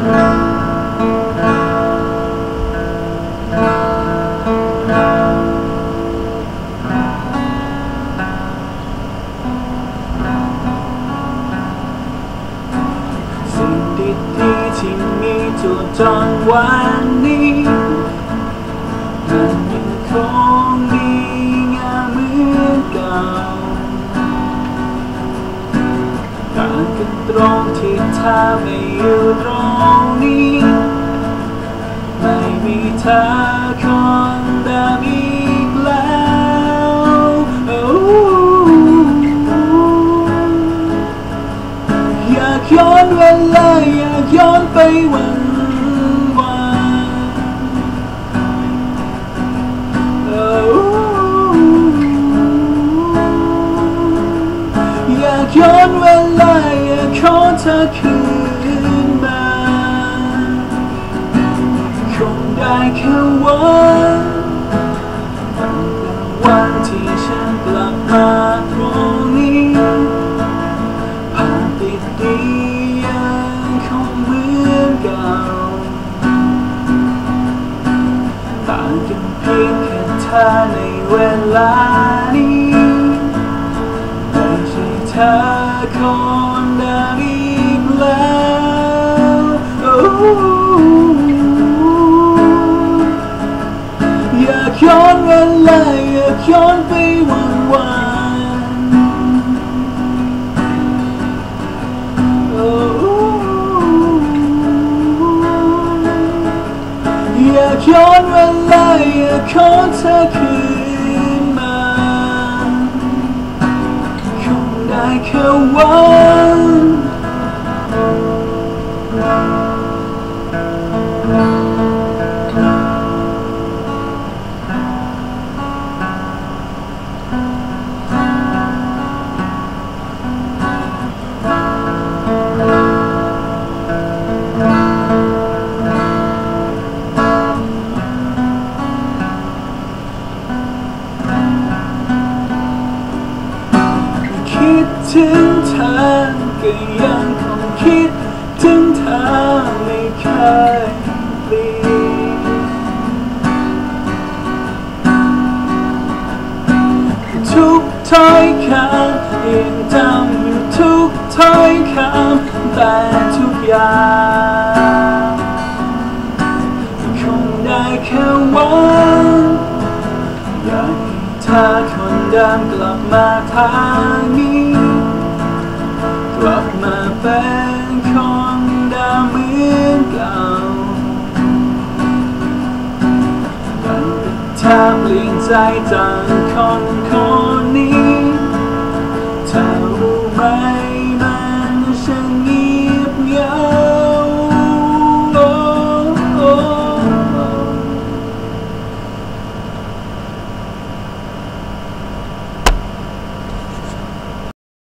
สิ่งดีๆที่มีจุดจอนวันนี้มันยังคงดีงามเหมือนเก่าต่างกันตรงที่เธอไม่อยู่ตรง อคนเดิมอีกแล้วอยากย้อนเวลาอยากย้อนไปวันวานโอ้อยากย้อนเวลาอยากขอเธอคืน คงได้แค่วันวันที่ฉันกลับมาตรงนี้ภาพดียังคงเหมือนเก่าต่างกันเพียงแค่เธอในเวลานี้ไม่ใช่เธอ ยากย้อนเวลาอยากย้อนไปวันวานโอ้อยากย้อนเวลาอยากขอเธอคืนมาคงได้แค่วัน ถึงเธอก็ยังคงคิด ถึงเธอไม่เคยเปลี่ยนทุกถ้อยคำยังจำอยู่ทุกถ้อยคำแต่ทุกอย่างคงได้แค่หวันอยากให้เธอคนเดิมกลับมาทางนี้ กลับมาเป็นคนเดิมเหมือนเก่าแต่เธอเปลี่ยนใจจากคนคน